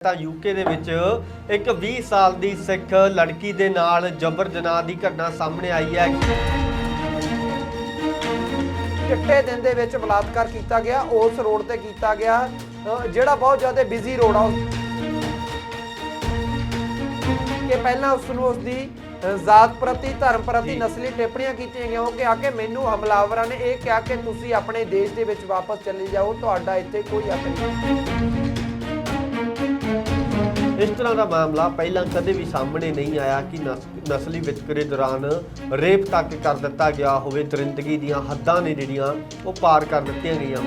ਤਾਂ ਯੂਕੇ ਦੇ ਵਿੱਚ ਇੱਕ 20 ਸਾਲ ਦੀ ਸਿੱਖ ਲੜਕੀ ਦੇ ਨਾਲ ਜਬਰ ਜਨਾਹ ਦੀ ਘਟਨਾ ਸਾਹਮਣੇ ਆਈ ਹੈ ਚਿੱਟੇ ਦਿਨ ਦੇ ਵਿੱਚ ਬਲਾਤਕਾਰ ਕੀਤਾ ਗਿਆ ਉਸ ਰੋਡ ਤੇ ਕੀਤਾ ਗਿਆ ਅ, ਜਿਹੜਾ ਬਹੁਤ ਜ਼ਿਆਦਾ ਬਿਜ਼ੀ ਰੋਡ ਆ ਕਿ ਪਹਿਲਾਂ ਉਸ ਨੂੰ ਉਸ ਦੀ ਅ, ਜ਼ਾਤ ਪ੍ਰਤੀ ਧਰਮ ਪ੍ਰਤੀ। ਨਸਲੀ ਟਿੱਪਣੀਆਂ ਕੀਤੀਆਂ ਗਈਆਂ ਉਹ ਕਿਹਾ ਕਿ ਮੈਨੂੰ ਹਮਲਾਵਰਾਂ ਨੇ ਇਹ ਕਿਹਾ ਕਿ ਤੁਸੀਂ ਆਪਣੇ ਦੇਸ਼ ਦੇ ਵਿੱਚ ਵਾਪਸ ਚਲੇ ਜਾਓ ਤੁਹਾਡਾ ਇੱਥੇ ਕੋਈ ਹੱਕ ਨਹੀਂ ਇਸ ਤਰ੍ਹਾਂ ਦਾ ਮਾਮਲਾ ਪਹਿਲਾਂ ਕਦੇ ਵੀ ਸਾਹਮਣੇ ਨਹੀਂ ਆਇਆ ਕਿ ਨਸ- ਨਸਲੀ ਵਿਤਕਰੇ ਦੌਰਾਨ ਰੇਪ ਤੱਕ ਕਰ ਦਿੱਤਾ ਗਿਆ ਹੋਵੇ, ਦਰਿੰਦਗੀ ਦੀਆਂ ਹੱਦਾਂ ਨੇ ਜਿਹੜੀਆਂ ਉਹ ਪਾਰ ਕਰ ਦਿੱਤੀਆਂ ਗਈਆਂ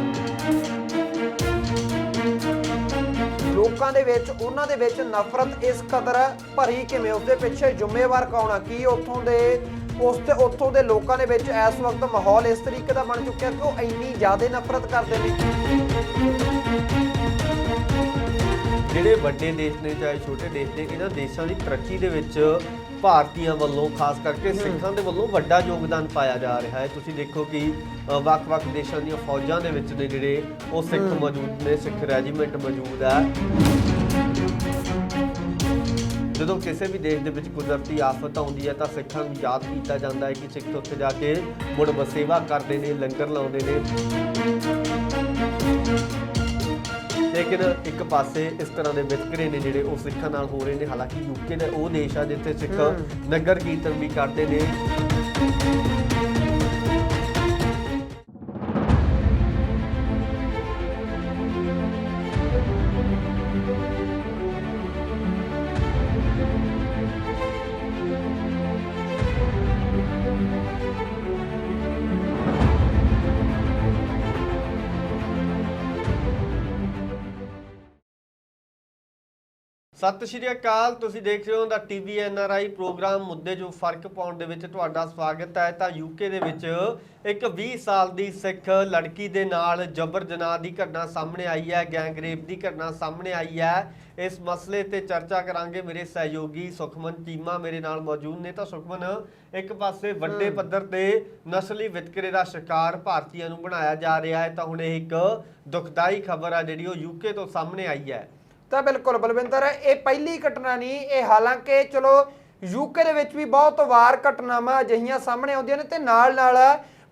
ਲੋਕਾਂ ਦੇ ਵਿੱਚ, ਉਹਨਾਂ ਦੇ ਵਿੱਚ ਨਫ਼ਰਤ ਇਸ ਕਦਰ ਭਰੀ ਕਿਵੇਂ? ਉਸਦੇ ਪਿੱਛੇ ਜ਼ਿੰਮੇਵਾਰ ਕੌਣ ਆ? ਕੀ ਉੱਥੋਂ ਦੇ, ਉਸ ਤੇ, ਉੱਥੋਂ ਦੇ ਲੋਕਾਂ ਦੇ ਵਿੱਚ ਇਸ ਵਕਤ ਮਾਹੌਲ ਇਸ ਤਰੀਕੇ ਦਾ ਬਣ ਚੁੱਕਿਆ ਕਿ ਉਹ ਇੰਨੀ ਜ਼ਿਆਦਾ ਨਫ਼ਰਤ ਕਰਦੇ ਨੇ? ਜਿਹੜੇ ਵੱਡੇ ਦੇਸ਼ ਨੇ ਚਾਹੇ ਛੋਟੇ ਦੇਸ਼ ਨੇ ਇਹਨਾਂ ਦੇਸ਼ਾਂ ਦੀ ਤਰੱਕੀ ਦੇ ਵਿੱਚ ਭਾਰਤੀਆਂ ਵੱਲੋਂ ਖਾਸ ਕਰਕੇ ਸਿੱਖਾਂ ਦੇ ਵੱਲੋਂ ਵੱਡਾ ਯੋਗਦਾਨ ਪਾਇਆ ਜਾ ਰਿਹਾ ਹੈ। ਤੁਸੀਂ ਦੇਖੋ ਕਿ ਵੱਖ-ਵੱਖ ਦੇਸ਼ਾਂ ਦੀਆਂ ਫੌਜਾਂ ਦੇ ਵਿੱਚ ਨੇ ਜਿਹੜੇ ਉਹ ਸਿੱਖ ਮੌਜੂਦ ਨੇ ਸਿੱਖ ਰੈਜੀਮੈਂਟ ਮੌਜੂਦ ਹੈ। ਜਦੋਂ ਕਿਸੇ ਵੀ ਦੇਸ਼ ਦੇ ਵਿੱਚ ਕੁਦਰਤੀ ਆਫਤ ਆਉਂਦੀ ਹੈ ਤਾਂ ਸਿੱਖਾਂ ਨੂੰ ਯਾਦ ਕੀਤਾ ਜਾਂਦਾ ਹੈ ਕਿ ਸਿੱਖ ਉੱਥੇ ਜਾ ਕੇ ਮੁੜ ਵਸੇਵਾ ਕਰਦੇ ਨੇ ਲੰਗਰ ਲਾਉਂਦੇ ਨੇ। ਲੇਕਿਨ ਇੱਕ ਪਾਸੇ ਇਸ ਤਰ੍ਹਾਂ ਦੇ ਵਿਤਕਰੇ ਨੇ ਜਿਹੜੇ ਉਹ ਸਿੱਖਾਂ ਨਾਲ ਹੋ ਰਹੇ ਨੇ ਹਾਲਾਂਕਿ ਯੂਕੇ ਦਾ ਉਹ ਦੇਸ਼ ਆ ਜਿੱਥੇ ਸਿੱਖ। ਨਗਰ ਕੀਰਤਨ ਵੀ ਕਰਦੇ ਨੇ ਸਤਿ ਸ਼੍ਰੀ ਅਕਾਲ ਤੁਸੀਂ ਦੇਖ ਰਹੇ ਹੋ ਦਾ ਟੀਵੀ ਐਨਆਰਆਈ ਪ੍ਰੋਗਰਾਮ ਮੁੱਦੇ ਜੋ ਫ਼ਰਕ ਪਾਉਣ ਦੇ ਵਿੱਚ ਤੁਹਾਡਾ ਸਵਾਗਤ ਹੈ। ਤਾਂ ਯੂਕੇ ਦੇ ਵਿੱਚ ਇੱਕ 20 ਸਾਲ ਦੀ ਸਿੱਖ ਲੜਕੀ ਦੇ ਨਾਲ ਜਬਰ ਜਨਾਹ ਦੀ ਘਟਨਾ ਸਾਹਮਣੇ ਆਈ ਹੈ ਗੈਂਗ ਰੇਪ ਦੀ ਘਟਨਾ ਸਾਹਮਣੇ ਆਈ ਹੈ। ਇਸ ਮਸਲੇ ਤੇ ਚਰਚਾ ਕਰਾਂਗੇ ਮੇਰੇ ਸਹਿਯੋਗੀ ਸੁਖਮਨ ਚੀਮਾ ਮੇਰੇ ਨਾਲ ਮੌਜੂਦ ਨੇ। ਤਾਂ ਸੁਖਮਨ ਇੱਕ ਪਾਸੇ ਵੱਡੇ ਪੱਧਰ ਤੇ ਨਸਲੀ ਵਿਤਕਰੇ ਦਾ ਸ਼ਿਕਾਰ ਭਾਰਤੀਆਂ ਨੂੰ ਬਣਾਇਆ ਜਾ ਰਿਹਾ ਹੈ ਤਾਂ ਹੁਣ ਇਹ ਇੱਕ ਦੁਖਦਾਈ ਖਬਰ ਆ ਜਿਹੜੀ ਉਹ ਯੂਕੇ ਤੋਂ ਸਾਹਮਣੇ ਆਈ ਹੈ। ਤਾਂ ਬਿਲਕੁਲ ਬਲਵਿੰਦਰ, ਇਹ ਪਹਿਲੀ ਘਟਨਾ ਨਹੀਂ, ਇਹ ਹਾਲਾਂਕਿ ਚਲੋ ਯੂਕੇ ਦੇ ਵਿੱਚ ਵੀ ਬਹੁਤ ਵਾਰ ਘਟਨਾਵਾਂ ਅਜਿਹੀਆਂ ਸਾਹਮਣੇ ਆਉਂਦੀਆਂ ਨੇ ਤੇ ਨਾਲ ਨਾਲ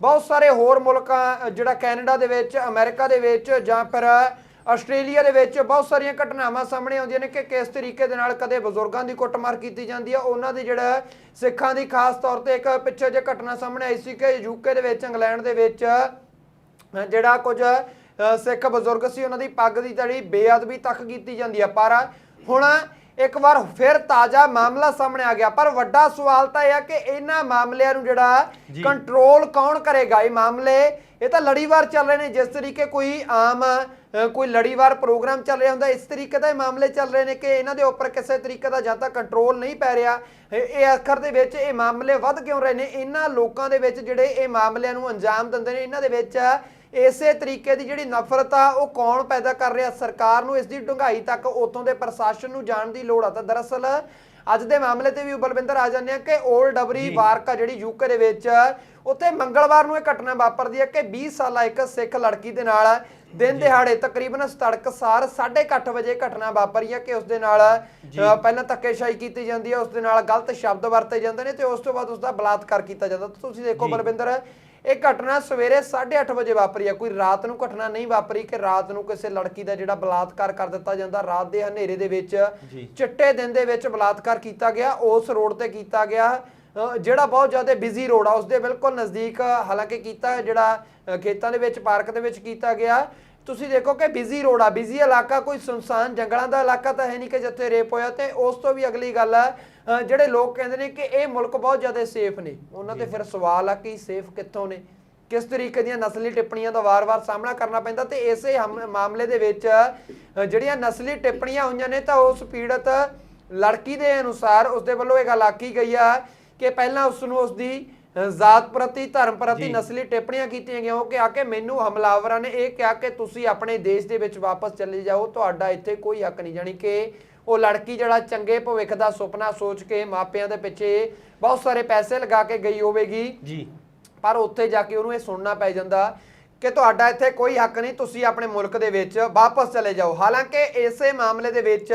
ਬਹੁਤ ਸਾਰੇ ਹੋਰ ਮੁਲਕਾਂ, ਜਿਹੜਾ ਕੈਨੇਡਾ ਦੇ ਵਿੱਚ, ਅਮਰੀਕਾ ਦੇ ਵਿੱਚ ਜਾਂ ਫਿਰ ਆਸਟ੍ਰੇਲੀਆ ਦੇ ਵਿੱਚ ਬਹੁਤ ਸਾਰੀਆਂ ਘਟਨਾਵਾਂ ਸਾਹਮਣੇ ਆਉਂਦੀਆਂ ਨੇ ਕਿ ਕਿਸ ਤਰੀਕੇ ਦੇ ਨਾਲ ਕਦੇ ਬਜ਼ੁਰਗਾਂ ਦੀ ਕੁੱਟਮਾਰ ਕੀਤੀ ਜਾਂਦੀ ਆ। ਉਹਨਾਂ ਦੀ ਜਿਹੜਾ ਸਿੱਖਾਂ ਦੀ ਖਾਸ ਤੌਰ ਤੇ ਇੱਕ ਪਿੱਛੇ ਜੇ ਘਟਨਾ ਸਾਹਮਣੇ ਆਈ ਸੀ ਕਿ ਯੂਕੇ ਦੇ ਵਿੱਚ, ਇੰਗਲੈਂਡ ਦੇ ਵਿੱਚ ਜਿਹੜਾ ਕੁਝ ਸਿੱਖ ਬਜ਼ੁਰਗ ਸੀ ਉਹਨਾਂ ਦੀ ਪੱਗ ਦੀ ਜਿਹੜੀ ਬੇਅਦਬੀ ਤੱਕ ਕੀਤੀ ਜਾਂਦੀ ਆ। ਪਰ ਹੁਣ ਇੱਕ ਵਾਰ ਫਿਰ ਤਾਜ਼ਾ ਮਾਮਲਾ ਸਾਹਮਣੇ ਆ ਗਿਆ। ਪਰ ਵੱਡਾ ਸਵਾਲ ਤਾਂ ਇਹ ਆ ਕਿ ਇਹਨਾਂ ਮਾਮਲਿਆਂ ਨੂੰ ਜਿਹੜਾ। ਕੰਟਰੋਲ ਕੌਣ ਕਰੇਗਾ? ਇਹ ਮਾਮਲੇ ਇਹ ਤਾਂ ਲੜੀਵਾਰ ਚੱਲ ਰਹੇ ਨੇ। ਜਿਸ ਤਰੀਕੇ ਕੋਈ ਆਮ ਕੋਈ ਲੜੀਵਾਰ ਪ੍ਰੋਗਰਾਮ ਚੱਲ ਰਿਹਾ ਹੁੰਦਾ ਇਸ ਤਰੀਕੇ ਦਾ ਇਹ ਮਾਮਲੇ ਚੱਲ ਰਹੇ ਨੇ ਕਿ ਇਹਨਾਂ ਦੇ ਉੱਪਰ ਕਿਸੇ ਤਰੀਕੇ ਦਾ ਜਾਂ ਤਾਂ ਕੰਟਰੋਲ ਨਹੀਂ ਪੈ ਰਿਹਾ। ਇਹ ਆਖਰ ਦੇ ਵਿੱਚ ਇਹ ਮਾਮਲੇ ਵੱਧ ਕਿਉਂ ਰਹੇ ਨੇ? ਇਹਨਾਂ ਲੋਕਾਂ ਦੇ ਵਿੱਚ ਜਿਹੜੇ ਇਹ ਮਾਮਲਿਆਂ ਨੂੰ ਅੰਜਾਮ ਦਿੰਦੇ ਨੇ ਇਹਨਾਂ ਦੇ ਵਿੱਚ ਇਸੇ ਤਰੀਕੇ ਦੀ ਜਿਹੜੀ ਨਫ਼ਰਤ ਆ ਉਹ ਕੌਣ ਪੈਦਾ ਕਰ ਰਿਹਾ? ਸਰਕਾਰ ਨੂੰ ਇਸ ਦੀ ਡੂੰਘਾਈ ਤੱਕ ਉਤੋਂ ਦੇ ਪ੍ਰਸ਼ਾਸਨ ਨੂੰ ਜਾਣ ਦੀ ਲੋੜ ਆ। ਤਾਂ ਦਰਅਸਲ ਅੱਜ ਦੇ ਮਾਮਲੇ ਤੇ ਵੀ ਬਲਵਿੰਦਰ ਆ ਜਾਂਦੇ ਆ ਕਿ ਓਲਡ ਡਬਰੀ ਜੀ। ਵਾਰਕਾ ਜਿਹੜੀ ਯੂਕੇ ਦੇ ਵਿੱਚ। ਉੱਥੇ ਮੰਗਲਵਾਰ ਨੂੰ ਇਹ ਘਟਨਾ ਵਾਪਰਦੀ ਹੈ ਕਿ 20 ਸਾਲਾ ਇੱਕ ਸਿੱਖ ਲੜਕੀ ਦੇ ਨਾਲ ਦਿਨ ਦਿਹਾੜੇ ਤਕਰੀਬਨ ਤੜਕਸਾਰ 8:30 ਵਜੇ ਘਟਨਾ ਵਾਪਰੀ ਹੈ ਕਿ ਉਸ ਦੇ ਨਾਲ ਪਹਿਲਾਂ ਧੱਕੇਸ਼ਾਹੀ ਕੀਤੀ ਜਾਂਦੀ ਹੈ ਉਸ ਦੇ ਨਾਲ ਗਲਤ ਸ਼ਬਦ ਵਰਤੇ ਜਾਂਦੇ ਨੇ ਤੇ ਉਸ ਤੋਂ ਬਾਅਦ ਉਸ ਦਾ ਬਲਾਤਕਾਰ ਕੀਤਾ ਜਾਂਦਾ। ਤੁਸੀਂ ਦੇਖੋ। ਬਲਵਿੰਦਰ ਇਹ ਘਟਨਾ ਸਵੇਰੇ 8:30 ਵਜੇ ਵਾਪਰੀ ਹੈ ਕੋਈ ਰਾਤ ਨੂੰ ਘਟਨਾ ਨਹੀਂ ਵਾਪਰੀ ਕਿ ਰਾਤ ਨੂੰ ਕਿਸੇ ਲੜਕੀ ਦਾ ਜਿਹੜਾ ਬਲਾਤਕਾਰ ਕਰ ਦਿੱਤਾ ਜਾਂਦਾ ਰਾਤ ਦੇ ਹਨੇਰੇ ਦੇ ਵਿੱਚ। ਚਿੱਟੇ ਦਿਨ ਦੇ ਵਿੱਚ ਬਲਾਤਕਾਰ ਕੀਤਾ ਗਿਆ ਉਸ ਰੋਡ ਤੇ ਕੀਤਾ ਗਿਆ। ਜਿਹੜਾ ਬਹੁਤ ਜ਼ਿਆਦਾ ਬਿਜ਼ੀ ਰੋਡ ਆ ਉਸ ਦੇ ਬਿਲਕੁਲ ਨਜ਼ਦੀਕ ਹਾਲਾਂਕਿ ਕੀਤਾ ਜਿਹੜਾ ਖੇਤਾਂ ਦੇ ਵਿੱਚ ਪਾਰਕ ਦੇ ਵਿੱਚ ਕੀਤਾ ਗਿਆ। ਤੁਸੀਂ ਦੇਖੋ ਕਿ ਬਿਜ਼ੀ ਰੋਡ ਆ ਬਿਜ਼ੀ ਇਲਾਕਾ ਕੋਈ ਸੁਨਸਾਨ ਜੰਗਲਾਂ ਦਾ ਇਲਾਕਾ ਤਾਂ ਹੈ ਨਹੀਂ ਕਿ ਜਿੱਥੇ ਰੇਪ ਹੋਇਆ ਤੇ ਉਸ ਤੋਂ ਵੀ ਅਗਲੀ ਗੱਲ ਆ ਜਿਹੜੇ ਲੋਕ ਕਹਿੰਦੇ ਨੇ ਕਿ ਇਹ ਮੁਲਕ ਬਹੁਤ ਜ਼ਿਆਦਾ ਸੇਫ ਨੇ। ਉਹਨਾਂ ਤੇ ਫਿਰ ਸਵਾਲ ਆ ਕਿ ਸੇਫ ਕਿੱਥੋਂ ਨੇ? ਕਿਸ ਤਰੀਕੇ ਦੀਆਂ ਨਸਲੀ ਟਿੱਪਣੀਆਂ ਦਾ ਵਾਰ-ਵਾਰ ਸਾਹਮਣਾ ਕਰਨਾ ਪੈਂਦਾ ਤੇ ਇਸੇ ਮਾਮਲੇ ਦੇ ਵਿੱਚ ਜਿਹੜੀਆਂ ਨਸਲੀ ਟਿੱਪਣੀਆਂ ਹੋਈਆਂ ਨੇ ਤਾਂ ਉਸ ਪੀੜਤ ਲੜਕੀ ਦੇ ਅਨੁਸਾਰ ਉਸ ਦੇ ਵੱਲੋਂ ਇਹ ਗੱਲ ਆਖੀ ਗਈ ਆ ਕਿ ਪਹਿਲਾਂ ਉਸ ਨੂੰ ਉਸ ਦੀ ਜ਼ਾਤ ਪ੍ਰਤੀ ਧਰਮ ਪ੍ਰਤੀ। ਨਸਲੀ ਟਿੱਪਣੀਆਂ ਕੀਤੀਆਂ ਗਈਆਂ। ਕਿ ਮੈਨੂੰ ਹਮਲਾਵਰਾਂ ਨੇ ਇਹ ਕਿਹਾ ਕਿ ਤੁਸੀਂ ਆਪਣੇ ਦੇਸ਼ ਦੇ ਵਿੱਚ ਵਾਪਸ ਚਲੇ ਜਾਓ। ਤੁਹਾਡਾ ਇੱਥੇ ਕੋਈ ਹੱਕ ਨਹੀਂ। ਜਾਣੀ ਕਿ ਉਹ ਲੜਕੀ ਜਿਹੜਾ ਚੰਗੇ ਭਵਿੱਖ ਦਾ ਸੁਪਨਾ ਸੋਚ ਕੇ ਮਾਪਿਆਂ ਦੇ ਪਿੱਛੇ ਬਹੁਤ ਸਾਰੇ ਪੈਸੇ ਲਗਾ ਕੇ ਗਈ ਹੋਵੇਗੀ। ਜੀ। ਪਰ ਉੱਥੇ ਜਾ ਕੇ ਉਹਨੂੰ ਇਹ ਸੁਣਨਾ ਪੈ ਜਾਂਦਾ ਕਿ ਤੁਹਾਡਾ ਇੱਥੇ ਕੋਈ ਹੱਕ ਨਹੀਂ। ਤੁਸੀਂ ਆਪਣੇ ਮੁਲਕ ਦੇ ਵਿੱਚ ਵਾਪਸ ਚਲੇ ਜਾਓ। ਹਾਲਾਂਕਿ ਇਸੇ ਮਾਮਲੇ ਦੇ ਵਿੱਚ।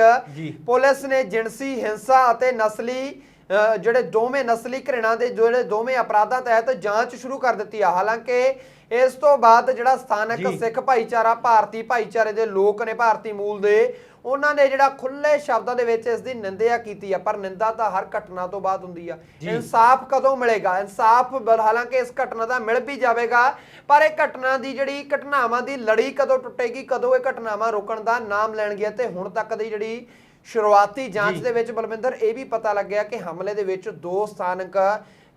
ਪੁਲਿਸ ਨੇ ਜਿਣਸੀ ਹਿੰਸਾ ਅਤੇ ਨਸਲੀ ਜਿਹੜੇ ਦੋਵੇਂ ਨਸਲੀ ਘਿਰਣਾ ਦੇ ਜਿਹੜੇ ਦੋਵੇਂ ਅਪਰਾਧਾਂ ਤਹਿਤ ਜਾਂਚ ਸ਼ੁਰੂ ਕਰ ਦਿੱਤੀ ਆ ਹਾਲਾਂਕਿ ਇਸ ਤੋਂ ਬਾਅਦ ਜਿਹੜਾ ਸਥਾਨਕ। ਸਿੱਖ ਭਾਈਚਾਰਾ ਭਾਰਤੀ ਭਾਈਚਾਰੇ ਦੇ ਲੋਕ ਨੇ ਭਾਰਤੀ ਮੂਲ ਦੇ ਉਹਨਾਂ ਨੇ ਜਿਹੜਾ ਖੁੱਲੇ ਸ਼ਬਦਾਂ ਦੇ ਵਿੱਚ ਇਸ ਦੀ ਨਿੰਦਿਆ ਕੀਤੀ ਆ ਪਰ ਨਿੰਦਾ ਤਾਂ ਹਰ ਘਟਨਾ ਤੋਂ ਬਾਅਦ ਹੁੰਦੀ ਆ। ਇਨਸਾਫ ਕਦੋਂ ਮਿਲੇਗਾ ਇਨਸਾਫ ਹਾਲਾਂਕਿ ਇਸ ਘਟਨਾ ਦਾ ਮਿਲ ਵੀ ਜਾਵੇਗਾ ਪਰ ਇਹ ਘਟਨਾ ਦੀ ਜਿਹੜੀ ਘਟਨਾਵਾਂ ਦੀ ਲੜੀ ਕਦੋਂ ਟੁੱਟੇਗੀ ਕਦੋਂ ਇਹ ਘਟਨਾਵਾਂ ਰੁਕਣ ਦਾ ਨਾਮ ਲੈਣਗੀਆਂ ਤੇ ਹੁਣ ਤੱਕ ਦੀ ਜਿਹੜੀ ਸ਼ੁਰੂਆਤੀ ਜਾਂਚ ਜੀ। ਦੇ ਵਿੱਚ ਬਲਵਿੰਦਰ ਇਹ ਵੀ ਪਤਾ ਲੱਗਿਆ ਕਿ ਹਮਲੇ ਦੇ ਵਿੱਚ ਦੋ ਸਥਾਨਕ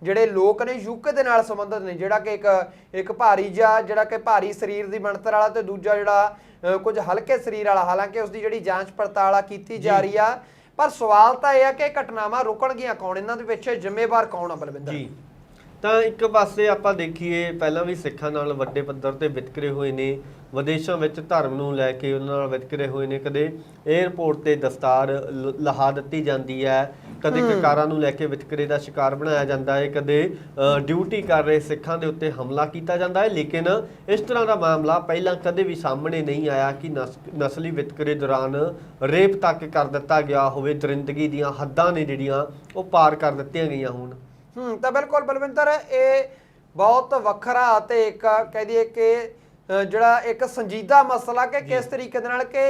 ਜਿਹੜੇ ਲੋਕ ਨੇ ਯੂਕੇ ਦੇ ਨਾਲ ਸੰਬੰਧਿਤ ਨੇ ਜਿਹੜਾ ਕਿ ਇੱਕ ਇੱਕ ਭਾਰੀ ਜਿਹਾ ਜਿਹੜਾ ਕਿ ਭਾਰੀ ਸਰੀਰ ਦੀ ਬਣਤਰ ਵਾਲਾ ਤੇ ਦੂਜਾ ਜਿਹੜਾ ਕੁਝ ਹਲਕੇ ਸਰੀਰ ਵਾਲਾ ਹਾਲਾਂਕਿ ਉਸ ਦੀ ਜਿਹੜੀ ਜਾਂਚ ਪੜਤਾਲ ਆ ਕੀਤੀ ਜਾ ਜੀ। ਰਹੀ ਆ ਪਰ ਸਵਾਲ ਤਾਂ ਇਹ ਆ ਕਿ ਘਟਨਾਵਾਂ ਰੁਕਣਗੀਆਂ ਕੌਣ ਇਹਨਾਂ ਦੇ ਪਿੱਛੇ ਜ਼ਿੰਮੇਵਾਰ ਕੌਣ ਆ ਬਲਵਿੰਦਰ ਜੀ ਤਾਂ ਇੱਕ ਪਾਸੇ ਆਪਾਂ ਦੇਖੀਏ ਪਹਿਲਾਂ ਵੀ ਸਿੱਖਾਂ ਨਾਲ ਵੱਡੇ ਪੱਧਰ ਤੇ ਵਿਤਕਰੇ ਹੋਏ ਨੇ ਵਿਦੇਸ਼ਾਂ ਵਿੱਚ ਧਰਮ ਨੂੰ ਲੈ ਕੇ ਉਹਨਾਂ ਨਾਲ ਵਿਤਕਰੇ ਹੋਏ ਨੇ ਕਦੇ 에ਅਰਪੋਰਟ ਤੇ ਦਸਤਾਰ ਲਹਾ ਦਿੱਤੀ ਜਾਂਦੀ ਹੈ ਕਦੇ ਕਕਾਰਾਂ ਨੂੰ ਲੈ ਕੇ ਵਿਤਕਰੇ ਦਾ ਸ਼ਿਕਾਰ ਬਣਾਇਆ ਜਾਂਦਾ ਹੈ ਕਦੇ ਡਿਊਟੀ ਕਰ ਰਹੇ ਸਿੱਖਾਂ ਦੇ ਉੱਤੇ ਹਮਲਾ ਕੀਤਾ ਜਾਂਦਾ ਹੈ ਲੇਕਿਨ ਇਸ ਤਰ੍ਹਾਂ ਦਾ ਮਾਮਲਾ ਪਹਿਲਾਂ ਕਦੇ ਵੀ ਸਾਹਮਣੇ ਨਹੀਂ ਆਇਆ ਕਿ ਨਸ- ਨਸਲੀ ਵਿਤਕਰੇ ਦੌਰਾਨ ਰੇਪ ਤੱਕ ਕਰ ਦਿੱਤਾ ਗਿਆ ਹੋਵੇ ਦਰਿੰਦਗੀ ਦੀਆਂ ਹੱਦਾਂ ਨੇ ਜਿਹੜੀਆਂ ਉਹ ਪਾਰ ਕਰ ਦਿੱਤੀਆਂ ਗਈਆਂ ਹੋਣ। ਹੂੰ ਤਾਂ ਬਿਲਕੁਲ ਬਲਵਿੰਦਰ ਇਹ ਬਹੁਤ ਵੱਖਰਾ ਅਤੇ ਇੱਕ ਕਹਿ ਦਈਏ ਕਿ ਜਿਹੜਾ ਇੱਕ ਸੰਜੀਦਾ ਮਸਲਾ ਕਿ ਕਿਸ ਤਰੀਕੇ ਦੇ ਨਾਲ ਕਿ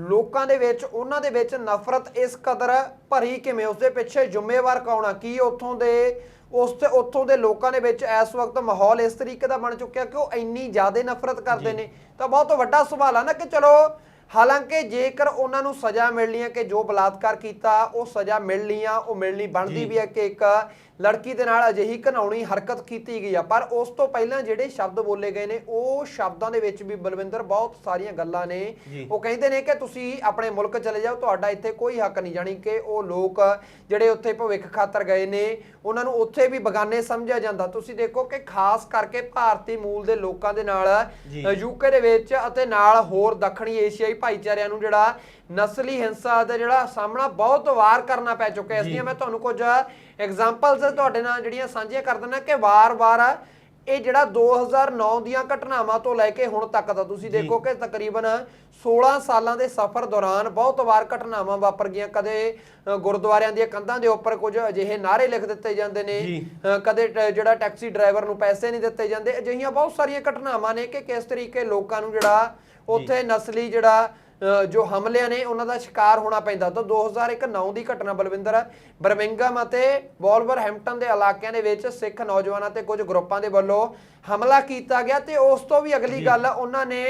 ਲੋਕਾਂ ਦੇ ਵਿੱਚ ਉਹਨਾਂ ਦੇ ਵਿੱਚ ਨਫ਼ਰਤ ਇਸ ਕਦਰ ਭਰੀ ਕਿਵੇਂ ਉਸ ਦੇ ਪਿੱਛੇ ਜ਼ਿੰਮੇਵਾਰ ਕੌਣ ਆ? ਕੀ ਉੱਥੋਂ ਦੇ ਉਸ ਤੇ ਉੱਥੋਂ ਦੇ ਲੋਕਾਂ ਦੇ ਵਿੱਚ ਇਸ ਵਕਤ ਮਾਹੌਲ ਇਸ ਤਰੀਕੇ ਦਾ ਬਣ ਚੁੱਕਿਆ ਕਿ ਉਹ ਇੰਨੀ ਜ਼ਿਆਦਾ ਨਫ਼ਰਤ ਕਰਦੇ ਨੇ? ਤਾਂ ਬਹੁਤ ਵੱਡਾ ਸਵਾਲ ਆ ਨਾ ਕਿ ਚਲੋ ਹਾਲਾਂਕਿ ਜੇਕਰ ਉਹਨਾਂ ਨੂੰ ਸਜ਼ਾ ਮਿਲਣੀ ਹੈ ਕਿ ਜੋ ਬਲਾਤਕਾਰ ਕੀਤਾ ਉਹ ਸਜ਼ਾ ਮਿਲਣੀ ਆ ਉਹ ਮਿਲਣੀ ਬਣਦੀ। ਵੀ ਹੈ ਕਿ ਇੱਕ ਲੜਕੀ ਦੇ ਨਾਲ ਅਜਿਹੀ ਘਨਾਉਣੀ ਹਰਕਤ ਕੀਤੀ ਗਈ ਆ ਪਰ ਉਸ ਤੋਂ ਪਹਿਲਾਂ ਜਿਹੜੇ ਸ਼ਬਦ ਬੋਲੇ ਗਏ ਨੇ ਉਹ ਸ਼ਬਦਾਂ ਦੇ ਵਿੱਚ ਵੀ ਬਲਵਿੰਦਰ ਬਹੁਤ ਸਾਰੀਆਂ ਗੱਲਾਂ ਨੇ। ਉਹ ਕਹਿੰਦੇ ਨੇ ਕਿ ਤੁਸੀਂ ਆਪਣੇ ਮੁਲਕ ਚਲੇ ਜਾਓ ਤੁਹਾਡਾ ਇੱਥੇ ਕੋਈ ਹੱਕ ਨਹੀਂ ਜਾਣੀ ਕਿ ਉਹ ਲੋਕ ਜਿਹੜੇ ਉੱਥੇ ਭਵਿੱਖ ਖਾਤਰ ਗਏ ਨੇ ਉਹਨਾਂ ਨੂੰ ਉੱਥੇ ਵੀ ਬਗਾਨੇ ਸਮਝਿਆ ਜਾਂਦਾ ਤੁਸੀਂ ਦੇਖੋ ਕਿ ਖਾਸ ਕਰਕੇ ਭਾਰਤੀ ਮੂਲ ਦੇ ਲੋਕਾਂ ਦੇ ਨਾਲ। ਯੂਕੇ ਦੇ ਵਿੱਚ ਅਤੇ ਨਾਲ ਹੋਰ ਦੱਖਣੀ ਏਸ਼ੀਆਈ ਭਾਈਚਾਰਿਆਂ ਨੂੰ ਜਿਹੜਾ ਨਸਲੀ ਹਿੰਸਾ ਦਾ ਜਿਹੜਾ ਸਾਹਮਣਾ ਬਹੁਤ ਵਾਰ ਕਰਨਾ ਪੈ ਚੁੱਕਿਆ ਇਸ। ਦੀਆਂ ਮੈਂ ਤੁਹਾਨੂੰ ਕੁਝ ਐਗਜ਼ਾਮਪਲਸ ਤੁਹਾਡੇ ਨਾਲ ਜਿਹੜੀਆਂ ਸਾਂਝੀਆਂ ਕਰ ਦਿੰਦਾ ਕਿ ਵਾਰ-ਵਾਰ ਇਹ ਜਿਹੜਾ 2009 ਦੀਆਂ ਘਟਨਾਵਾਂ ਤੋਂ ਲੈ ਕੇ ਹੁਣ ਤੱਕ ਦਾ ਤੁਸੀਂ। ਦੇਖੋ ਕਿ ਤਕਰੀਬਨ 16 ਸਾਲਾਂ ਦੇ ਸਫ਼ਰ ਦੌਰਾਨ ਬਹੁਤ ਵਾਰ ਘਟਨਾਵਾਂ ਵਾਪਰ ਗਈਆਂ। ਕਦੇ ਗੁਰਦੁਆਰਿਆਂ ਦੀਆਂ ਕੰਧਾਂ ਦੇ ਉੱਪਰ ਕੁਝ ਅਜਿਹੇ ਨਾਰੇ ਲਿਖ ਦਿੱਤੇ ਜਾਂਦੇ ਨੇ। ਕਦੇ ਜਿਹੜਾ ਟੈਕਸੀ ਡਰਾਈਵਰ ਨੂੰ ਪੈਸੇ ਨਹੀਂ ਦਿੱਤੇ ਜਾਂਦੇ। ਅਜਿਹੀਆਂ ਬਹੁਤ ਸਾਰੀਆਂ ਘਟਨਾਵਾਂ ਨੇ ਕਿ ਕਿਸ ਤਰੀਕੇ ਲੋਕਾਂ ਨੂੰ ਜਿਹੜਾ ਉੱਥੇ ਨਸਲੀ ਜਿਹੜਾ ਜੋ ਹਮਲਿਆਂ ਨੇ ਉਹਨਾਂ ਦਾ ਸ਼ਿਕਾਰ ਹੋਣਾ ਪੈਂਦਾ। ਤਾਂ 2001-9 ਦੀ ਘਟਨਾ ਬਲਵਿੰਦਰ ਬਰਮਿੰਗਮ ਅਤੇ ਵੋਲਵਰਹੈਂਪਟਨ ਦੇ ਇਲਾਕਿਆਂ ਦੇ ਵਿੱਚ ਸਿੱਖ ਨੌਜਵਾਨਾਂ ਤੇ ਕੁਝ ਗਰੁੱਪਾਂ ਦੇ ਵੱਲੋਂ ਹਮਲਾ ਕੀਤਾ ਗਿਆ ਤੇ ਉਸ ਤੋਂ ਵੀ ਅਗਲੀ ਗੱਲ ਉਹਨਾਂ ਨੇ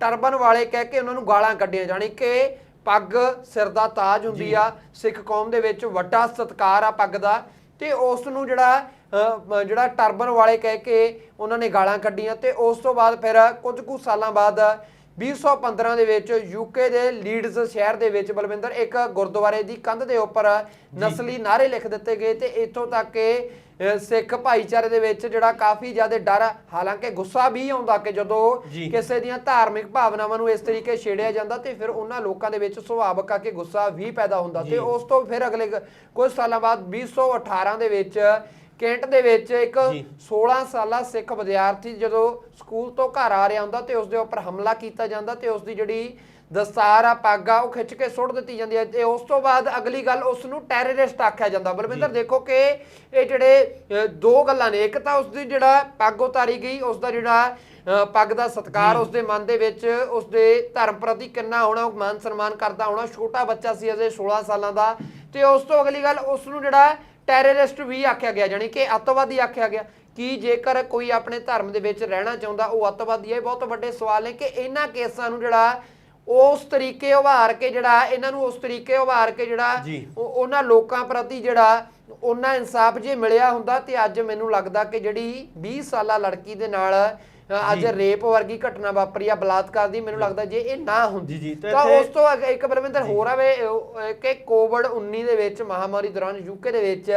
ਟਰਬਨ ਵਾਲੇ ਕਹਿ ਕੇ ਉਹਨਾਂ ਨੂੰ ਗਾਲਾਂ ਕੱਢੀਆਂ। ਜਾਣੀ ਕਿ ਪੱਗ ਸਿਰ ਦਾ ਤਾਜ ਹੁੰਦੀ। ਆ ਸਿੱਖ ਕੌਮ ਦੇ ਵਿੱਚ ਵੱਡਾ ਸਤਕਾਰ ਆ ਪੱਗ ਦਾ ਤੇ ਉਸ ਨੂੰ ਜਿਹੜਾ ਜਿਹੜਾ ਟਰਬਨ ਵਾਲੇ ਕਹਿ ਕੇ ਉਹਨਾਂ ਨੇ ਗਾਲਾਂ ਕੱਢੀਆਂ ਤੇ ਉਸ ਤੋਂ ਬਾਅਦ ਫਿਰ ਕੁਝ ਕੁ ਸਾਲਾਂ ਬਾਅਦ 2015 ਦੇ ਵਿੱਚ ਯੂਕੇ ਦੇ ਲੀਡਸ ਸ਼ਹਿਰ ਦੇ ਵਿੱਚ ਬਲਵਿੰਦਰ ਇੱਕ ਗੁਰਦੁਆਰੇ ਦੀ ਕੰਧ ਦੇ ਉੱਪਰ ਨਸਲੀ ਨਾਰੇ ਲਿਖ ਦਿੱਤੇ ਗਏ ਤੇ ਇੱਥੋਂ ਤੱਕ ਕਿ ਸਿੱਖ ਭਾਈਚਾਰੇ ਦੇ ਵਿੱਚ ਜਿਹੜਾ ਕਾਫੀ ਜ਼ਿਆਦਾ ਡਰ ਹਾਲਾਂਕਿ ਗੁੱਸਾ ਵੀ ਆਉਂਦਾ ਕਿ ਜਦੋਂ। ਕਿਸੇ ਦੀਆਂ ਧਾਰਮਿਕ ਭਾਵਨਾਵਾਂ ਨੂੰ ਇਸ ਤਰੀਕੇ ਛੇੜਿਆ ਜਾਂਦਾ ਤੇ ਫਿਰ ਉਹਨਾਂ ਲੋਕਾਂ ਦੇ ਵਿੱਚ ਸੁਭਾਵਕ ਆ ਕਿ ਗੁੱਸਾ ਵੀ ਪੈਦਾ ਹੁੰਦਾ। ਤੇ ਉਸ ਤੋਂ ਫਿਰ ਅਗਲੇ ਕੁਝ ਸਾਲਾਂ ਬਾਅਦ 2018 ਦੇ ਵਿੱਚ ਕੈਂਟ ਦੇ ਵਿੱਚ ਇੱਕ ਜੀ। 16 ਸਾਲਾ ਸਿੱਖ ਵਿਦਿਆਰਥੀ ਜਦੋਂ ਸਕੂਲ ਤੋਂ ਘਰ ਆ ਰਿਹਾ ਹੁੰਦਾ ਤੇ ਉਸ ਦੇ ਉੱਪਰ ਹਮਲਾ ਕੀਤਾ ਜਾਂਦਾ ਤੇ ਉਸ ਦੀ ਜਿਹੜੀ ਦਸਤਾਰ ਆ ਪੱਗ ਆ ਉਹ ਖਿੱਚ ਕੇ ਸੁੱਟ ਦਿੱਤੀ ਜਾਂਦੀ ਹੈ ਤੇ ਉਸ ਤੋਂ ਬਾਅਦ ਅਗਲੀ ਗੱਲ ਉਸ ਨੂੰ ਟੈਰਰਿਸਟ ਆਖਿਆ ਜਾਂਦਾ। ਬਲਵਿੰਦਰ ਦੇਖੋ ਕਿ ਇਹ ਜਿਹੜੇ ਦੋ ਗੱਲਾਂ ਨੇ। ਇੱਕ ਤਾਂ ਉਸ ਦੀ ਜਿਹੜਾ ਪੱਗ ਉਤਾਰੀ ਗਈ ਉਸ ਦਾ ਜਿਹੜਾ ਪੱਗ ਦਾ ਸਤਕਾਰ ਉਸ ਦੇ ਮਨ ਦੇ ਵਿੱਚ ਉਸ ਦੇ ਧਰਮ ਪ੍ਰਤੀ ਕਿੰਨਾ ਹੋਣਾ ਉਹ ਮਾਨ ਸਨਮਾਨ ਕਰਦਾ ਹੋਣਾ ਛੋਟਾ ਬੱਚਾ ਸੀ ਅਜੇ 16 ਸਾਲਾਂ ਦਾ ਤੇ ਉਸ ਤੋਂ ਅਗਲੀ ਗੱਲ ਉਸ ਨੂੰ ਜਿਹੜਾ ਟੈਰਰਿਸਟ ਵੀ ਆਖਿਆ ਗਿਆ ਜਾਨੀ ਕਿ ਅੱਤਵਾਦੀ ਆਖਿਆ ਗਿਆ ਕਿ ਜੇਕਰ ਕੋਈ ਆਪਣੇ ਧਰਮ ਦੇ ਵਿੱਚ ਰਹਿਣਾ ਚਾਹੁੰਦਾ ਉਹ ਅੱਤਵਾਦੀ ਹੈ। ਬਹੁਤ ਵੱਡੇ ਸਵਾਲ ਨੇ ਕਿ ਇਹਨਾਂ ਕੇਸਾਂ ਨੂੰ ਜਿਹੜਾ ਉਸ ਤਰੀਕੇ ਉਭਾਰ ਕੇ ਜਿਹੜਾ ਇਹਨਾਂ ਨੂੰ ਉਸ ਤਰੀਕੇ ਉਭਾਰ ਕੇ ਜਿਹੜਾ ਉਹਨਾਂ ਲੋਕਾਂ ਪ੍ਰਤੀ ਜਿਹੜਾ ਉਹਨਾਂ ਇਨਸਾਫ ਜੇ ਮਿਲਿਆ ਹੁੰਦਾ ਤੇ ਅੱਜ ਮੈਨੂੰ ਲੱਗਦਾ ਕਿ ਜਿਹੜੀ 20 ਸਾਲਾ ਲੜਕੀ ਦੇ ਨਾਲ ਅੱਜ। ਰੇਪ ਵਰਗੀ ਘਟਨਾ ਵਾਪਰੀ ਆ ਬਲਾਤਕਾਰ ਦੀ ਮੈਨੂੰ ਲੱਗਦਾ ਜੇ ਇਹ ਨਾ ਹੁੰਦੀ ਜੀ, ਤੇ ਉਸ ਤੋਂ ਅੱਗੇ ਇੱਕ ਬਲਵਿੰਦਰ ਹੋਰ ਆਵੇ ਕਿ ਕੋਵਿਡ 19 ਦੇ ਵਿੱਚ ਮਹਾਮਾਰੀ ਦੌਰਾਨ ਯੂਕੇ ਦੇ ਵਿੱਚ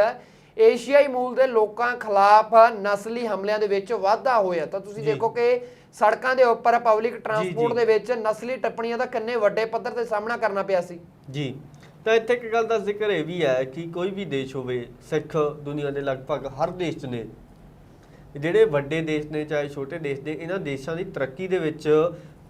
ਏਸ਼ੀਆਈ ਮੂਲ ਦੇ ਲੋਕਾਂ ਖਿਲਾਫ ਨਸਲੀ ਹਮਲਿਆਂ ਦੇ ਵਿੱਚ ਵਾਧਾ ਹੋਇਆ ਤਾਂ ਤੁਸੀਂ। ਦੇਖੋ ਕਿ ਸੜਕਾਂ ਦੇ ਉੱਪਰ ਪਬਲਿਕ ਟਰਾਂਸਪੋਰਟ। ਦੇ ਵਿੱਚ ਨਸਲੀ ਟੱਪਣੀਆਂ ਦਾ ਕਿੰਨੇ ਵੱਡੇ ਪੱਧਰ ਤੇ ਸਾਹਮਣਾ ਕਰਨਾ ਪਿਆ ਸੀ ਜੀ ਤਾਂ ਇੱਥੇ ਇੱਕ ਗੱਲ ਦਾ ਜ਼ਿਕਰ ਇਹ ਵੀ ਹੈ ਕਿ ਕੋਈ ਵੀ ਦੇਸ਼ ਹੋਵੇ ਸਿੱਖ ਦੁਨੀਆ ਦੇ ਲਗਭਗ ਹਰ ਦੇਸ਼ 'ਚ ਨੇ ਜਿਹੜੇ ਵੱਡੇ ਦੇਸ਼ ਨੇ ਚਾਹੇ ਛੋਟੇ ਦੇਸ਼ ਦੇ ਇਹਨਾਂ ਦੇਸ਼ਾਂ ਦੀ ਤਰੱਕੀ ਦੇ ਵਿੱਚ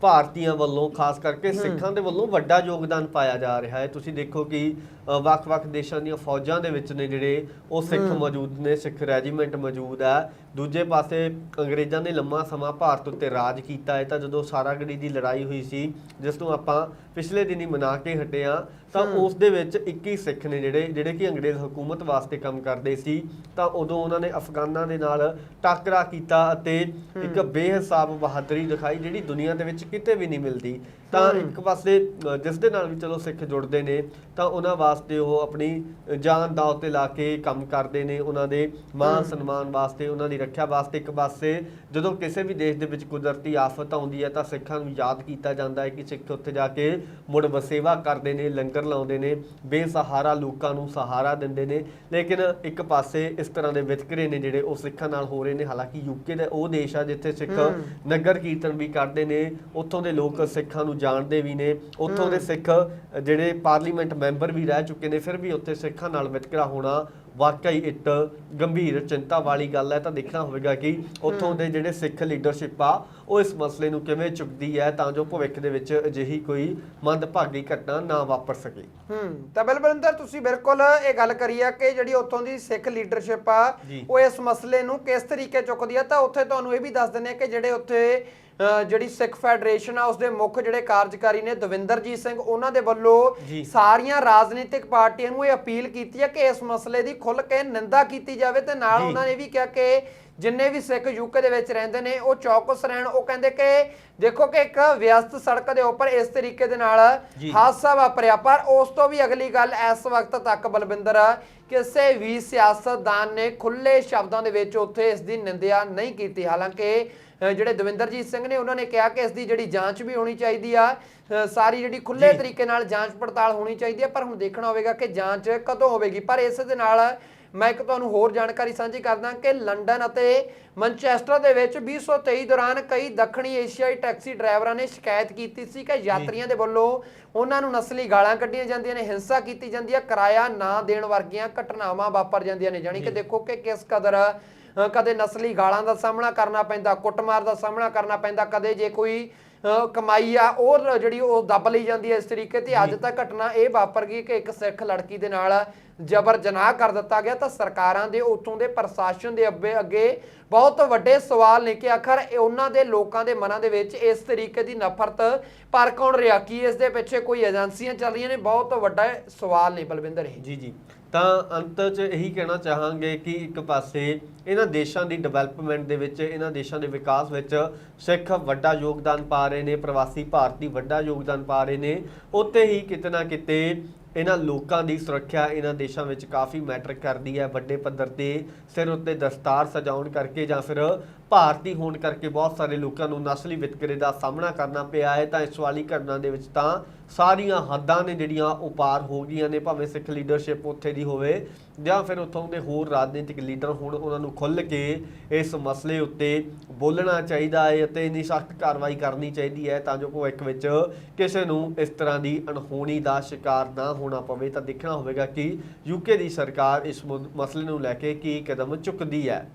ਭਾਰਤੀਆਂ ਵੱਲੋਂ ਖਾਸ ਕਰਕੇ ਸਿੱਖਾਂ ਦੇ ਵੱਲੋਂ ਵੱਡਾ ਯੋਗਦਾਨ ਪਾਇਆ ਜਾ ਰਿਹਾ ਹੈ। ਤੁਸੀਂ ਦੇਖੋ ਕਿ ਵੱਖ-ਵੱਖ ਦੇਸ਼ਾਂ ਦੀਆਂ ਫੌਜਾਂ ਦੇ ਵਿੱਚ ਨੇ ਜਿਹੜੇ ਉਹ ਸਿੱਖ ਮੌਜੂਦ ਨੇ ਸਿੱਖ ਰੈਜੀਮੈਂਟ ਮੌਜੂਦ ਹੈ। ਦੂਜੇ ਪਾਸੇ ਅੰਗਰੇਜ਼ਾਂ ਨੇ ਲੰਮਾ ਸਮਾਂ ਭਾਰਤ ਉੱਤੇ ਰਾਜ ਕੀਤਾ ਹੈ। ਤਾਂ ਜਦੋਂ ਸਾਰਾਗੜੀ ਦੀ ਲੜਾਈ ਹੋਈ ਸੀ ਜਿਸ ਨੂੰ ਆਪਾਂ ਪਿਛਲੇ ਦਿਨੀ ਮਨਾ ਕੇ ਹਟੇ ਹਾਂ ਤਾਂ ਉਸ ਦੇ ਵਿੱਚ 21 ਸਿੱਖ ਨੇ ਜਿਹੜੇ ਜਿਹੜੇ ਕਿ ਅੰਗਰੇਜ਼ ਹਕੂਮਤ ਵਾਸਤੇ ਕੰਮ ਕਰਦੇ ਸੀ ਤਾਂ ਉਦੋਂ ਉਹਨਾਂ ਨੇ ਅਫਗਾਨਾਂ ਦੇ ਨਾਲ ਟਾਕਰਾ ਕੀਤਾ ਅਤੇ ਇੱਕ ਬੇਹਿਸਾਬ ਬਹਾਦਰੀ ਦਿਖਾਈ ਜਿਹੜੀ ਦੁਨੀਆ ਦੇ ਵਿੱਚ ਕਿਤੇ ਵੀ ਨਹੀਂ ਮਿਲਦੀ। ਤਾਂ ਇੱਕ ਪਾਸੇ ਅ, ਜਿਸ ਦੇ ਨਾਲ ਵੀ ਚਲੋ ਸਿੱਖ ਜੁੜਦੇ ਨੇ ਤਾਂ ਉਹਨਾਂ ਵਾਸਤੇ ਉਹ ਆਪਣੀ ਜਾਨ ਦਾ ਉੱਤੇ ਲਾ ਕੇ ਕੰਮ ਕਰਦੇ ਨੇ ਉਹਨਾਂ ਦੇ ਮਾਨ ਸਨਮਾਨ ਵਾਸਤੇ ਉਹਨਾਂ ਦੀ ਰੱਖਿਆ ਵਾਸਤੇ ਇੱਕ ਪਾਸੇ ਜਦੋਂ ਕਿਸੇ ਵੀ ਦੇਸ਼ ਦੇ ਵਿੱਚ ਕੁਦਰਤੀ ਆਫਤ ਆਉਂਦੀ ਹੈ ਤਾਂ ਸਿੱਖਾਂ ਨੂੰ ਯਾਦ ਕੀਤਾ ਜਾਂਦਾ ਹੈ ਕਿ ਸਿੱਖ ਉੱਥੇ ਜਾ ਕੇ ਮੁੜ ਵਸੇਵਾ ਕਰਦੇ ਨੇ ਲੰਗਰ ਲਾਉਂਦੇ ਨੇ ਬੇਸਹਾਰਾ ਲੋਕਾਂ ਨੂੰ ਸਹਾਰਾ ਦਿੰਦੇ ਨੇ ਲੇਕਿਨ ਇੱਕ ਪਾਸੇ ਇਸ ਤਰ੍ਹਾਂ ਦੇ ਵਿਤਕਰੇ ਨੇ ਜਿਹੜੇ ਉਹ ਸਿੱਖਾਂ ਨਾਲ ਹੋ ਰਹੇ ਨੇ ਹਾਲਾਂਕਿ ਯੂਕੇ ਦਾ ਉਹ ਦੇਸ਼ ਆ ਜਿੱਥੇ ਸਿੱਖ ਨਗਰ ਕੀਰਤਨ ਵੀ ਕਰਦੇ ਨੇ ਉੱਥੋਂ ਦੇ ਲੋਕ ਸਿੱਖਾਂ ਨੂੰ ਜਾਣਦੇ ਵੀ ਨੇ ਉੱਥੋਂ ਦੇ ਸਿੱਖ ਜਿਹੜੇ ਪਾਰਲੀਮੈਂਟ ਮੈਂਬਰ ਵੀ ਰਹਿ ਚੁੱਕੇ ਨੇ ਫਿਰ ਵੀ ਉੱਥੇ ਸਿੱਖਾਂ ਨਾਲ ਵਿਤਕਰਾ ਹੋਣਾ ਵਾਕਈ ਇੱਕ ਗੰਭੀਰ ਚਿੰਤਾ ਵਾਲੀ ਗੱਲ ਹੈ। ਤਾਂ ਦੇਖਣਾ ਹੋਵੇਗਾ ਕਿ ਉੱਥੋਂ ਦੇ ਜਿਹੜੇ ਸਿੱਖ ਲੀਡਰਸ਼ਿਪ ਆ ਉਹ ਇਸ ਮਸਲੇ ਨੂੰ ਕਿਵੇਂ ਚੁੱਕਦੀ ਹੈ ਤਾਂ ਜੋ ਭਵਿੱਖ ਦੇ ਵਿੱਚ ਅਜਿਹੀ ਕੋਈ ਮੰਦਭਾਗੀ ਘਟਨਾ ਨਾ ਵਾਪਰ ਸਕੇ। ਹੂੰ ਤਾਂ ਬਲਵਿੰਦਰ ਤੁਸੀਂ ਬਿਲਕੁਲ ਇਹ ਗੱਲ ਕਰੀ ਆ ਕਿ ਜਿਹੜੀ ਉੱਥੋਂ ਦੀ ਸਿੱਖ ਲੀਡਰਸ਼ਿਪ ਆ। ਉਹ ਇਸ ਮਸਲੇ ਨੂੰ ਕਿਸ ਤਰੀਕੇ ਚੁੱਕਦੀ ਆ? ਤਾਂ ਉੱਥੇ ਤੁਹਾਨੂੰ ਇਹ ਵੀ ਦੱਸ ਦਿੰਦੇ ਆ ਕਿ ਜਿਹੜੇ ਉੱਥੇ ਜਿਹੜੀ ਸਿੱਖ ਫੈਡਰੇਸ਼ਨ ਆ ਉਸ ਦੇ ਮੁੱਖ ਜਿਹੜੇ ਕਾਰਜਕਾਰੀ ਨੇ ਦਵਿੰਦਰਜੀਤ ਸਿੰਘ ਉਹਨਾਂ ਦੇ ਵੱਲੋਂ। ਸਾਰੀਆਂ ਰਾਜਨੀਤਿਕ ਪਾਰਟੀਆਂ ਨੂੰ ਇਹ ਅਪੀਲ ਕੀਤੀ ਹੈ ਕਿ ਇਸ ਮਸਲੇ ਦੀ ਖੁੱਲ ਕੇ ਨਿੰਦਾ ਕੀਤੀ ਜਾਵੇ ਤੇ ਨਾਲ। ਉਹਨਾਂ ਨੇ ਵੀ ਕਿਹਾ ਕਿ ਜਿੰਨੇ ਵੀ ਸਿੱਖ ਯੂਕੇ ਦੇ ਵਿੱਚ ਰਹਿੰਦੇ ਨੇ ਉਹ ਚੌਕਸ ਰਹਿਣ ਉਹ ਕਹਿੰਦੇ ਕਿ ਦੇਖੋ ਕਿ ਇੱਕ ਵਿਅਸਤ ਸੜਕ ਦੇ ਉੱਪਰ ਇਸ ਤਰੀਕੇ ਦੇ ਨਾਲ। ਹਾਦਸਾ ਵਾਪਰਿਆ ਪਰ ਉਸ ਤੋਂ ਵੀ ਅਗਲੀ ਗੱਲ ਇਸ ਵਕਤ ਤੱਕ ਬਲਵਿੰਦਰ ਕਿਸੇ ਵੀ ਸਿਆਸਤਦਾਨ ਨੇ ਖੁੱਲੇ ਸ਼ਬਦਾਂ ਦੇ ਵਿੱਚ ਉੱਥੇ ਇਸ ਦੀ ਨਿੰਦਿਆ ਨਹੀਂ ਕੀਤੀ ਹਾਲਾਂਕਿ ਜਿਹੜੇ ਦਵਿੰਦਰਜੀਤ ਸਿੰਘ ਨੇ ਉਹਨਾਂ ਨੇ ਕਿਹਾ ਕਿ ਇਸ ਦੀ ਜਿਹੜੀ ਜਾਂਚ ਵੀ ਹੋਣੀ ਚਾਹੀਦੀ ਆ। ਸਾਰੀ ਜਿਹੜੀ ਖੁੱਲੇ। ਤਰੀਕੇ ਨਾਲ ਜਾਂਚ ਪੜਤਾਲ ਹੋਣੀ ਚਾਹੀਦੀ ਹੈ ਪਰ ਹੁਣ ਦੇਖਣਾ ਹੋਵੇਗਾ ਕਿ ਜਾਂਚ ਕਦੋਂ ਹੋਵੇਗੀ। ਪਰ ਇਸ ਦੇ ਨਾਲ ਮੈਂ ਇੱਕ ਤੁਹਾਨੂੰ ਹੋਰ ਜਾਣਕਾਰੀ ਸਾਂਝੀ ਕਰਦਾ ਕਿ ਲੰਡਨ ਅਤੇ ਮੈਨਚੈਸਟਰ ਦੇ ਵਿੱਚ 2023 ਦੌਰਾਨ ਕਈ ਦੱਖਣੀ ਏਸ਼ੀਆਈ ਟੈਕਸੀ ਡਰਾਈਵਰਾਂ ਨੇ ਸ਼ਿਕਾਇਤ ਕੀਤੀ ਸੀ ਕਿ ਯਾਤਰੀਆਂ ਦੇ ਵੱਲੋਂ ਉਹਨਾਂ ਨੂੰ ਨਸਲੀ ਗਾਲਾਂ ਕੱਢੀਆਂ ਜਾਂਦੀਆਂ ਨੇ ਹਿੰਸਾ ਕੀਤੀ ਜਾਂਦੀ ਹੈ ਕਿਰਾਇਆ ਨਾ ਦੇਣ ਵਰਗੀਆਂ ਘਟਨਾਵਾਂ ਵਾਪਰ ਜਾਂਦੀਆਂ ਨੇ। ਜਾਣੀ ਕਿ ਦੇਖੋ ਕਿ ਕਿਸ ਕਦਰ ਕਦੇ ਨਸਲੀ ਗਾਲਾਂ ਦਾ ਸਾਹਮਣਾ ਕਰਨਾ ਪੈਂਦਾ ਕੁੱਟਮਾਰ ਦਾ ਸਾਹਮਣਾ ਕਰਨਾ ਪੈਂਦਾ ਕਦੇ ਜੇ ਕੋਈ ਕਮਾਈ ਆ ਉਹ ਜਿਹੜੀ ਉਹ ਦੱਬ ਲਈ ਜਾਂਦੀ ਹੈ ਇਸ ਤਰੀਕੇ ਤੇ ਅੱਜ ਤੱਕ ਘਟਨਾ ਇਹ ਵਾਪਰ ਗਈ ਕਿ ਇੱਕ ਸਿੱਖ ਲੜਕੀ ਦੇ ਨਾਲ ਜਬਰ ਜਨਾਹ ਕਰ ਦਿੱਤਾ ਗਿਆ ਤਾਂ ਸਰਕਾਰਾਂ ਦੇ ਉਤੋਂ ਦੇ ਪ੍ਰਸ਼ਾਸਨ ਦੇ ਅੱਗੇ ਅੱਗੇ ਬਹੁਤ ਵੱਡੇ ਸਵਾਲ ਨੇ ਕਿ ਆਖਰ ਉਹਨਾਂ ਦੇ ਲੋਕਾਂ ਦੇ ਮਨਾਂ ਦੇ ਵਿੱਚ ਇਸ ਤਰੀਕੇ ਦੀ ਨਫ਼ਰਤ ਪਰ ਕੌਣ ਰਿਹਾ? ਕੀ ਇਸ ਦੇ ਪਿੱਛੇ ਕੋਈ ਏਜੰਸੀਆਂ ਚੱਲ ਰਹੀਆਂ ਨੇ? ਬਹੁਤ ਵੱਡਾ ਸਵਾਲ ਨੇ ਬਲਵਿੰਦਰ ਇਹ। ਜੀ ਜੀ। ਤਾਂ ਅੰਤ 'ਚ ਇਹੀ ਕਹਿਣਾ ਚਾਹਾਂਗੇ ਕਿ ਇੱਕ ਪਾਸੇ ਇਹਨਾਂ ਦੇਸ਼ਾਂ ਦੀ ਡਿਵੈਲਪਮੈਂਟ ਦੇ ਵਿੱਚ, ਇਹਨਾਂ ਦੇਸ਼ਾਂ ਦੇ ਵਿਕਾਸ ਵਿੱਚ ਸਿੱਖ ਵੱਡਾ ਯੋਗਦਾਨ ਪਾ ਰਹੇ ਨੇ, ਪ੍ਰਵਾਸੀ ਭਾਰਤੀ ਵੱਡਾ ਯੋਗਦਾਨ ਪਾ ਰਹੇ ਨੇ। ਉੱਥੇ ਹੀ ਕਿਤੇ ਨਾ ਕਿਤੇ ਇਹਨਾਂ ਲੋਕਾਂ ਦੀ ਸੁਰੱਖਿਆ ਇਹਨਾਂ ਦੇਸ਼ਾਂ ਵਿੱਚ ਕਾਫੀ ਮੈਟਰ ਕਰਦੀ ਹੈ। ਵੱਡੇ ਪੱਧਰ ਤੇ ਸਿਰ ਉੱਤੇ ਦਸਤਾਰ ਸਜਾਉਣ ਕਰਕੇ ਜਾਂ ਫਿਰ ਭਾਰਤੀ ਹੋਣ ਕਰਕੇ ਬਹੁਤ ਸਾਰੇ ਲੋਕਾਂ ਨੂੰ ਨਸਲੀ ਵਿਤਕਰੇ ਦਾ ਸਾਹਮਣਾ ਕਰਨਾ ਪਿਆ ਹੈ, ਤਾਂ ਇਸ ਵਾਲੀ ਘਟਨਾ ਦੇ ਵਿੱਚ ਤਾਂ ਸਾਰੀਆਂ ਹੱਦਾਂ ਨੇ ਜਿਹੜੀਆਂ ਉਹ ਪਾਰ ਹੋ ਗਈਆਂ ਨੇ, ਭਾਵੇਂ ਸਿੱਖ ਲੀਡਰਸ਼ਿਪ ਉੱਥੇ ਦੀ ਹੋਵੇ ਜਾਂ ਫਿਰ ਉੱਥੋਂ ਦੇ ਹੋਰ ਰਾਜਨੀਤਿਕ ਲੀਡਰ ਹੋਣ, ਉਹਨਾਂ ਨੂੰ ਖੁੱਲ੍ਹ ਕੇ ਇਸ ਮਸਲੇ ਉੱਤੇ ਬੋਲਣਾ ਚਾਹੀਦਾ ਹੈ ਅਤੇ ਇੰਨੀ ਸਖਤ ਕਾਰਵਾਈ ਕਰਨੀ ਚਾਹੀਦੀ ਹੈ ਤਾਂ ਜੋ ਭਵਿੱਖ ਵਿੱਚ ਕਿਸੇ ਨੂੰ ਇਸ ਤਰ੍ਹਾਂ ਦੀ ਅਣਹੋਣੀ ਦਾ ਸ਼ਿਕਾਰ ਨਾ ਹੋਣਾ ਪਵੇ। ਤਾਂ ਦੇਖਣਾ ਹੋਵੇਗਾ ਕਿ ਯੂਕੇ ਦੀ ਸਰਕਾਰ ਇਸ ਮੁੱਦ- ਮਸਲੇ ਨੂੰ ਲੈ ਕੇ ਕੀ ਕਦਮ ਚੁੱਕਦੀ ਹੈ।